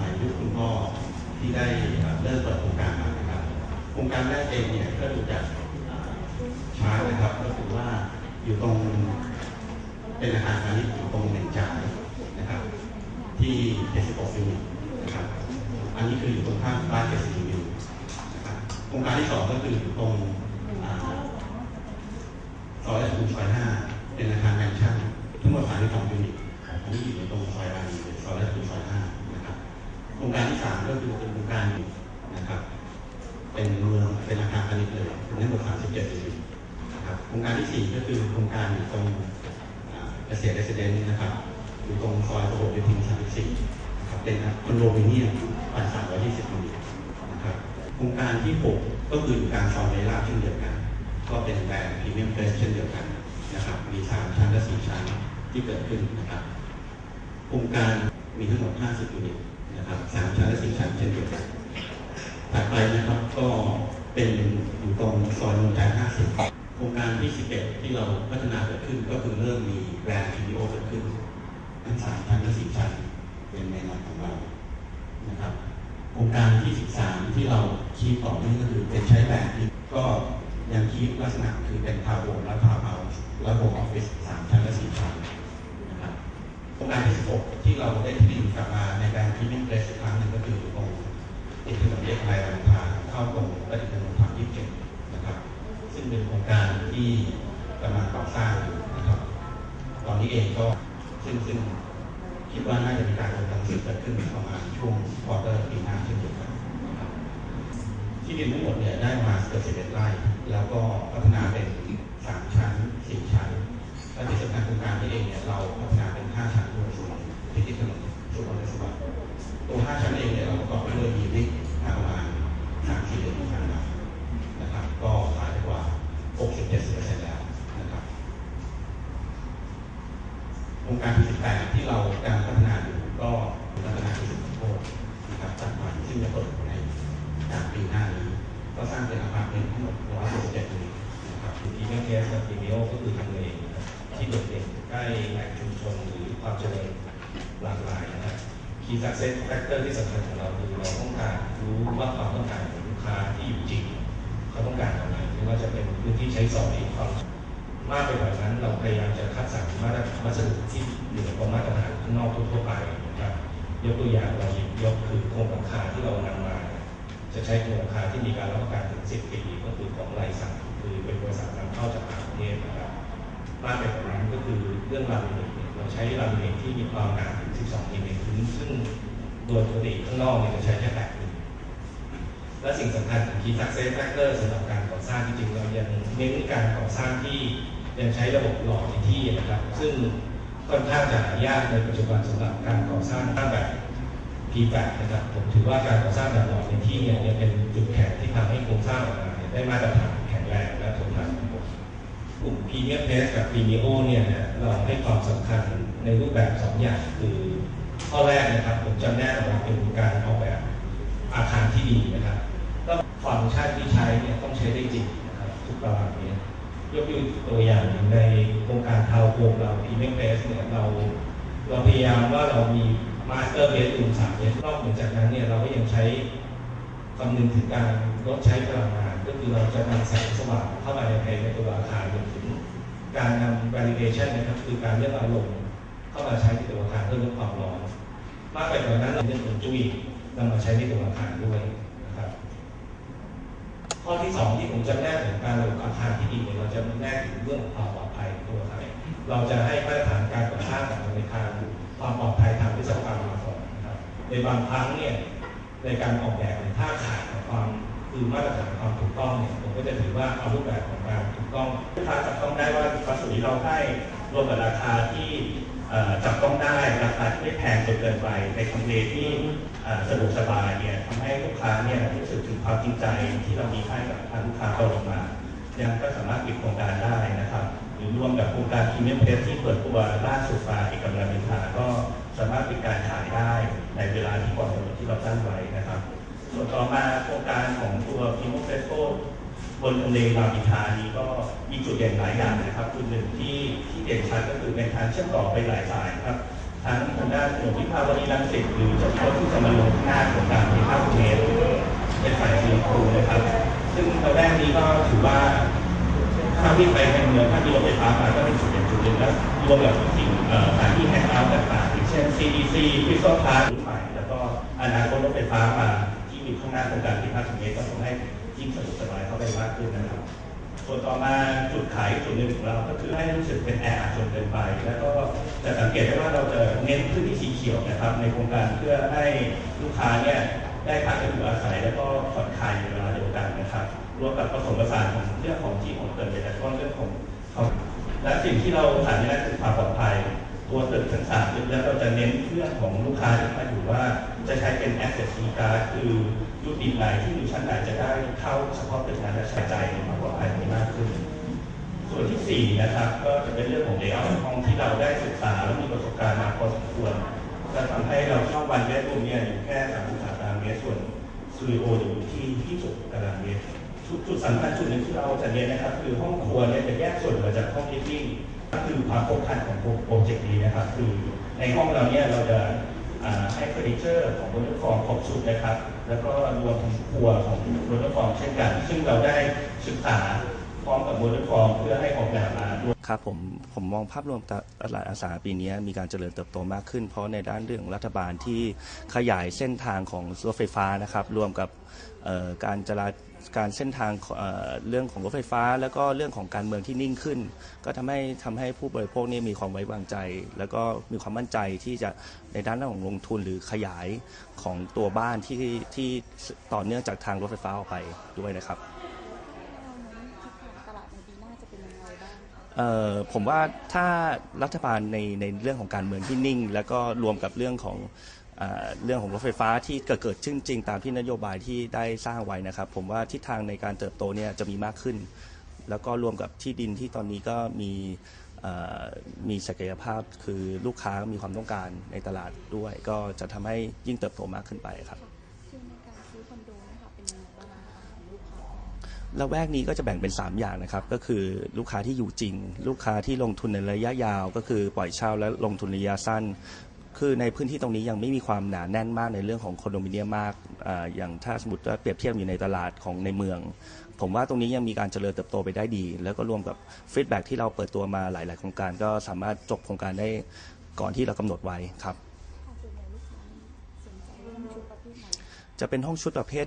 มัยยุคคุณพ่อที่ได้เริ่มเปิดโครงการมานะครับโครงการแรกเองเนี่ยก็ดูจากเอ่อชานะครับก็คือว่าอยู่ตรงเป็นอาคารพาณิชย์อยู่ตรงเหม่งจ่ายนะครับ ที่76ยูนิตนะครับอันนี้คืออยู่ตรงข้ามบ้าน70ยูนิตนะครับโครงการที่สองก็คืออยู่ตรงซอยราชบุรีซอยห้าเป็นอาคารแมนชั่นทั้งหมด32ยูนิตอันนี้อยู่ในตรงซอยบางนีซอยราชบุรีซอยห้า รับโครงการที่สามก็คือเป็นโครงการนะครับ เป็นเมืองเป็นอาคารพาณิชย์เลยทั้งหมด37ยูนิตนะครับโครงการที่สี่ก็คือโครงการอยู่ตรงเกษตรเรสเดนนะครับอยู่ตรงซอยประหลโยธิน34นะครับเป็นคอนโดมิเนียม1,320ยูนิตนะครับโครงการที่หกก็คืออยู่กลางซอยเล่าเช่นเดียวกัน ก็เป็นแบรนด์พรีเมียมเฟสเช่นเดียวกันนะครับมีสามชั้นและสี่ชั้นที่เกิดขึ้นนะครับโครงการมีทั้งหมด 50ยูนิต นะครับสามชั้นและสี่ชั้นเช่นเดียวกันถัดไปนะครับก็เป็นอยู่ตรงซอยนนทจันทร์50 โครงการที่ 11 ที่เราพัฒนาเกิดขึ้นก็คือเริ่มมีแบรนด์ PDO เกิดขึ้นทั้งสามชั้นและสี่ชั้นเป็นในนามของเรานะครับโครงการที่ 13 ที่เราคีบต่อเนื่องก็คือเป็นใช้แบบที่ก็ยังคีบลักษณะคือเป็นทาวน์โฮมและทาวน์เฮาส์และโฮมออฟฟิศ นี้เองก็ซึ่งซึ่งคิดว่าน่าจะมีการลงหนังสือเกิดขึ้นประมาณช่วงควอเตอร์ปีหน้าเช่นเดียวกันนะครับที่ดินทั้งหมดเนี่ยได้มาเกือบ11ไร่ แล้วก็พัฒนาเป็น3ชั้น4ชั้นและที่สำคัญโครงการนี้เองเนี่ยเราพัฒนาเป็น5ชั้นด้วยส่วนที่ติดถนนสุวรรณสวัสดิ์ตัว5ชั้นเองเนี่ยเราประกอบไปด้วยยีนิคประมาณ3-4เดือนที่ผ่านมานะครับ ก็ขายไปกว่า 60-70%แล้วนะครับ โครงการที่ 18 ที่เรากำลังพัฒนาอยู่ก็พัฒนาที่สุดของโลกนะครับจัดใหม่ซึ่งจะเปิดในกลางปีหน้านี้ ก็สร้างเป็นอาคารเป็นทั้งหมด167ยูนิตนะครับ ทีมเคสกับทีมโอก็คือทำเลนะครับที่โดดเด่นใกล้แหล่งชุมชนหรือความเจริญหลากหลายนะครับ Key Success Factor ที่สำคัญของเราคือเราต้องการรู้ว่าความต้องการของลูกค้าที่อยู่จริงเขาต้องการอะไรไม่ว่าจะเป็นพื้นที่ใช้สอยความมากไปกว่านั้นเราพยายามจะคัดสรรมาตรวัสดุที่เหนือกว่ามาตรฐานข้างนอกทั่วไปนะครับยกตัวอย่างเราหยิบยกคือโครงหลังคาที่เรานำมา จะใช้โครงหลังคาที่มีการรับประกันถึง 10 ปีก็คือของไลสันคือเป็นบริษัทนำเข้าจากต่างประเทศนะครับมากไปกว่านั้นก็คือเรื่องลามิเน เราใช้ลามิเนตที่มีความหนาถึง 12มิลลิเมตรซึ่งโดยปกติข้างนอกเนี่ยจะใช้แค่8มิลลิเมตรและสิ่งสำคัญของ Key Success Factor สำหรับการก่อสร้างจริงๆเรายังเน้นการก่อสร้างที่ยังใช้ระบบหล่อในที่นะครับ ซึ่งค่อนข้างจะหายากในปัจจุบันสำหรับการก่อสร้างแบบ P8 นะครับผมถือว่าการก่อสร้างแบบหล่อในที่เนี่ยยังเป็นจุดแข็งที่ทำให้โครงสร้างออกมาได้มาตรฐานแข็งแรงและทนทานทั้งหมด กลุ่มสกับ Premio เนี่ยนะเราให้ความสำคัญในรูปแบบ2ออย่างคือข้อแรกนะครับผมจำแนกออกมาเป็นการออกแบบอาคารที่ดีนะครับแล้วฟังก์ชันที่ใช้เนี่ยต้องใช้ได้จริงนะครับทุกตารางเมตรยกตัวอย่างหนึ่งในโครงการทาวโฮมเรา Premium Test เนี่ยเราเราพยายามว่าเรามี Master Bedroom 3 b e d นอกเหนือจากนั้นเนี่ยเราก็ยังใช้คำนึงถึงการลดใช้พลังงาน ก็คือเราจะนำแสงสว่างเข้ามาในภายในตัวอาคารรวมถึง การนำ validation นะครับคือการเลือกอารมณ์เข้ามาใช้ในตัวอาคารเพื่อลดความร้อนมากไปกว่านั้นเราเรื่องของจุ้ยนำมาใช้ในตัวอาคารด้วยนะครับ ข้อที่สองที่ผมจะแนกถึงการลงอาคารที่ดีเนี่ยเราจะแนกถึงเรื่องของความปลอดภัยตัวอาคารเราจะให้มาตรฐานการก่อสร้างของอาคารความปลอดภัยทางวิศวกรรมมาก่อนนะครับในบางครั้งเนี่ยในการออกแบบเนี่ยถ้าขาดความ คือมาตรฐานความถูกต้องเนี่ยผมก็จะถือว่าเอารูปแบบของการถูกต้องลูกค้าจับต้องได้ว่าวัสดุที่เราให้รวมกับราคาที่จับต้องได้ราคาที่ไม่แพงจนเกินไปในทำเลที่สะดวกสบายเนี่ยทำให้ลูกค้าเนี่ยรู้สึกถึงความจริงใจที่เรามีให้กับทางลูกค้าเราลงมา ยังก็สามารถปิดโครงการได้นะครับหรือรวมกับโครงการพรีเมียมเพสที่เปิดตัวล่าสุดมาเอกมัยมินทราก็สามารถปิดการขายได้ในเวลาที่ก่อนกำหนดที่เราตั้งไว้นะครับ ส่วนต่อมาโครงการของตัวพิมพ์เฟสโกบนทะเลรามอินทานี้ก็มีจุดเด่นหลายอย่างนะครับจุดหนึ่งที่ที่เด่นชัดก็คือเป็นทางเชื่อมต่อไปหลายสายครับทั้งทางด้านถนนวิภาวดีรังสิตหรือจะรถที่จะมาลงหน้าโครงการที่5เมตรเป็นสายสีชมพูนะครับ ซึ่งตอนแรกนี้ก็ถือว่าถ้าวิ่งไปในเมืองถ้ามีรถไฟฟ้ามาก็เป็นจุดเด่นจุดหนึ่งแล้วรวมกับสิ่งสถานที่แฮงเอาท์ต่างๆอย่างเช่น CDC พิซซ่าพาร์คใหม่แล้วก็อนาคตรถไฟฟ้ามา อยู่ข้างหน้าโครงการที่5เมตรก็ทำให้ยิ่งสะดวกสบายเข้าไปมากขึ้นนะครับส่วนต่อมาจุดขายจุดหนึ่งของเราก็คือให้รู้สึกเป็นแอร์จนเกินไป แล้วก็จะสังเกตได้ว่าเราจะเน้นพื้นที่สีเขียวนะครับ ในโครงการเพื่อให้ลูกค้าเนี่ยได้พักอยู่อาศัยแล้วก็ผ่อนคลายในเวลาเดียวกันนะครับรวมกับผสมผสานของเรื่องของที่ของเกิดในแต่ต้นเรื่องของของและสิ่งที่เราขาดไม่ได้คือความปลอดภัย ตัวตึกทั้งสามตึกแล้วเราจะเน้นเรื่องของลูกค้าที่มาอยู่ว่าจะใช้เป็น asset key card คือยูนิตไหนที่อยู่ชั้นไหนจะได้เข้าเฉพาะตึกนั้นและใช้ใจายในความปลอดภัยนี้มากขึ้น ส่วนที่ 4 นะครับ ก็จะเป็นเรื่องของเลเยอร์ห้องที่เราได้ศึกษาและมีประสบการณ์มาพอสมควรก็ทำให้เราชอบวันเบดรูมเนี่ยอยู่แค่33ตารางเมตรส่วนสตูดิโออยู่ที่ที่จุดตารางเมตรจุดสำคัญจุดหนึ่งที่เราจะเน้นนะครับ คือห้องครัวเนี่ยจะแยกส่วนออกมาจากห้องลิฟวิ่ง ก็คือความครบครันของโปรเจกต์นี้นะครับ คือในห้องเราเนี่ยเราจะให้เฟอร์นิเจอร์ของบนรถฟอร์มครบชุดนะครับ แล้วก็รวมถึงครัวของบนรถฟอร์มเช่นกัน ซึ่งเราได้ศึกษาพร้อมกับมเตอร์ฟอร์มเพื่อให้ออกแบบมาครับผมผมมองภาพรวมตลาดอสังหาปีนี้มีการเจริญเติบโตมากขึ้น เพราะในด้านเรื่องรัฐบาลที่ขยายเส้นทางของรถไฟฟ้านะครับ รวมกับการจรา การเส้นทางเอ่อเรื่องของรถไฟฟ้า แล้วก็เรื่องของการเมืองที่นิ่งขึ้น ก็ทำให้ทำให้ผู้บริโภคนี่มีความไว้วางใจ แล้วก็มีความมั่นใจที่จะในด้านของลงทุนหรือขยายของตัวบ้านที่ที่ต่อเนื่องจากทางรถไฟฟ้าออกไปด้วยนะครับ ตลาดในปีหน้าจะเป็นยังไงบ้างคะเอ่อผมว่าถ้ารัฐบาลในในเรื่องของการเมืองที่นิ่ง แล้วก็รวมกับเรื่องของ เอ่อเรื่องของรถไฟฟ้าที่เกิดเกิดขึ้นจริงตามที่นโยบายที่ได้สร้างไว้นะครับ ผมว่าทิศทางในการเติบโตเนี่ยจะมีมากขึ้น แล้วก็รวมกับที่ดินที่ตอนนี้ก็มีเอ่อมีศักยภาพคือลูกค้ามีความต้องการในตลาดด้วย ก็จะทำให้ยิ่งเติบโตมากขึ้นไปครับคือในการซื้อคอนโดนะคะเป็นยังไงบ้างคะของลูกค้าละแวกนี้ก็จะแบ่งเป็น 3 อย่างนะครับ ก็คือลูกค้าที่อยู่จริง ลูกค้าที่ลงทุนในระยะยาว ก็คือปล่อยเช่าและลงทุนระยะสั้น คือในพื้นที่ตรงนี้ยังไม่มีความหนาแน่นมากในเรื่องของคอนโดมิเนียมมากออย่างถ้าสมมติว่าเปรียบเทียบอยู่ในตลาดของในเมือง ผมว่าตรงนี้ยังมีการเจริญเติบโตไปได้ดี แล้วก็รวมกับฟีดแบ็ที่เราเปิดตัวมาหลาย ๆ โครงการ ก็สามารถจบโครงการได้ก่อนที่เรากำหนดไว้ครับจะเป็นห้องชุดประเภท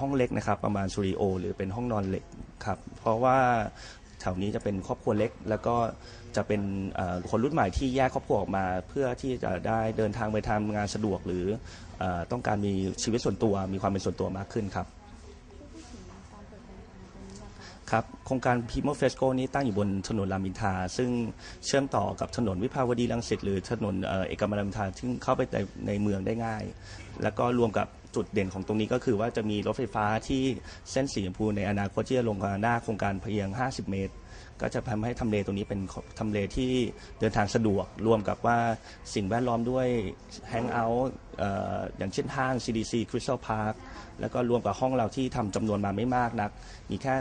ห้องเล็กนะครับ ประมาณสตูดิโอหรือเป็นห้องนอนเล็กครับ เพราะว่า ถวนี้จะเป็นครอบครัวเล็ก แล้วก็จะเป็นคนรุ่นใหม่ที่แยกครอบครัวออกมา เพื่อที่จะได้เดินทางไปทำงานสะดวกหรืออต้องการมีชีวิตส่วนตัว มีความเป็นส่วนตัวมากขึ้นครับพูดถึงการเปิดโครงการตรงนี้นะคะครับโครงการ Primo Fresco นี้ตั้งอยู่บนถนนรามอินทาซึ่งเชื่อมต่อกับถนนวิภาวดีรังสิตหรือถนนเอกมัยรามอินทาซึ่งเข้าไปในเมืองได้ง่าย แล้วก็รวมกับ จุดเด่นของตรงนี้ก็คือว่าจะมีรถไฟฟ้าที่เส้นสีชมพูในอนาคตที่จะลงมาหน้าโครงการเพียง 50 เมตร ก็จะทำให้ทำเลตรงนี้เป็นทำเลที่เดินทางสะดวก รวมกับว่าสิ่งแวดล้อมด้วยแฮงเอาท์อย่างเช่นห้าง CDC Crystal Park แล้วก็รวมกับห้องเราที่ทำจำนวนมาไม่มากนัก มีแค่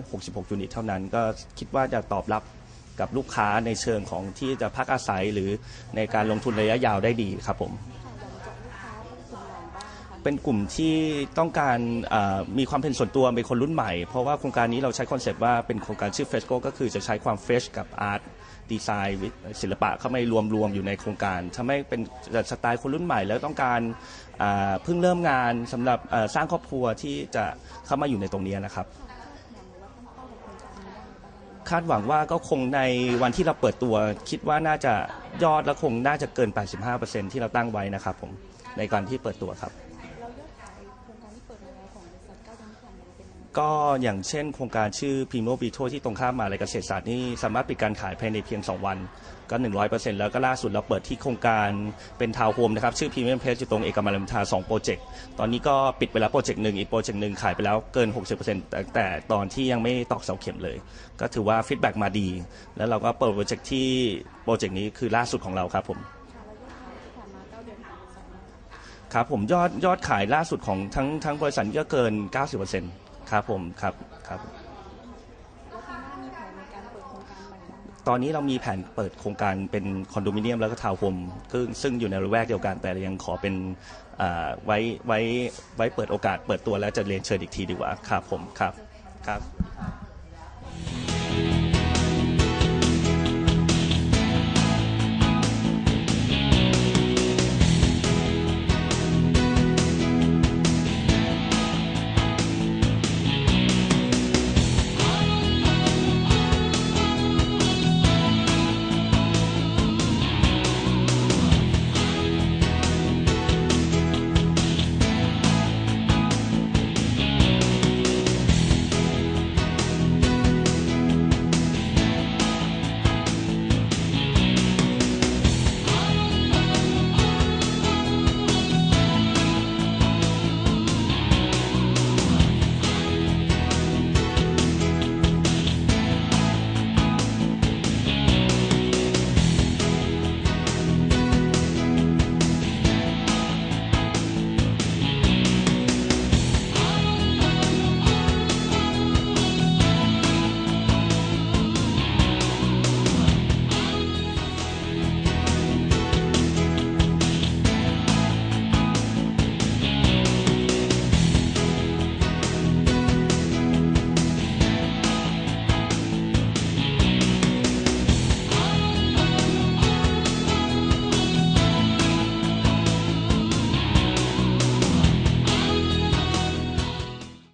266 ยูนิตเท่านั้น ก็คิดว่าจะตอบรับกับลูกค้าในเชิงของที่จะพักอาศัยหรือในการลงทุนระยะยาวได้ดีครับผม เป็นกลุ่มที่ต้องการมีความเป็นส่วนตัวเป็นคนรุ่นใหม่ เพราะว่าโครงการนี้เราใช้คอนเซปต์ว่าเป็นโครงการชื่อเฟสโกก็คือจะใช้ความเฟรชกับอาร์ตดีไซน์ศิลปะเข้ามารวมรวมอยู่ในโครงการทำให้เป็นสไตล์คนรุ่นใหม่ แล้วต้องการเพิ่งเริ่มงานสำหรับสร้างครอบครัวที่จะเข้ามาอยู่ในตรงนี้นะครับคาดหวังว่าต้องเข้ากับโครงการนี้ยังไงบ้างคาดหวังว่าก็คงในวันที่เราเปิดตัวคิดว่าน่าจะยอดและคงน่าจะเกิน 85%ที่เราตั้งไว้นะครับผมในการที่เปิดตัวครับ ก็อย่างเช่นโครงการชื่อ Primo b i t o ที่ตรงข้ามมาอะไรเกษตรศาสตร์นี่สามารถปิดการขายภายในเพียง 2 วัน ก็ 100%แล้วก็ล่าสุดเราเปิดที่โครงการเป็นทาวน์โฮมนะครับชื่อ Premium Place อยู่ตรงเอกมัยรามอินทา2โปรเจกต์ตอนนี้ก็ปิดไปแล้วโปรเจกต์หนึ่งอีกโปรเจกต์หนึ่งขายไปแล้วเกิน 60%แต่แต่ตอนที่ยังไม่ตอกเสาเข็มเลย ก็ถือว่าฟีดแบ็กมาดี แล้วเราก็เปิดโปรเจกต์ที่โปรเจกต์นี้คือล่าสุดของเราครับผมค่ะแล้วยอดขายที่ผ่านมาเก้าเดือนของบริษัทนะคะครับผมยอดยอดขายล่าสุดของทั้งทั้งบริษัทก็เกิน 90% ครับผมครับครับ ตอนนี้เรามีแผนเปิดโครงการเป็นคอนโดมิเนียมแล้วก็ทาวน์โฮมซึ่งซึ่งอยู่ในระแวกเดียวกัน แต่ยังขอเป็นไว้ไว้ไว้เปิดโอกาสเปิดตัวแล้วจะเรียนเชิญอีกทีดีกว่าครับผมครับครับ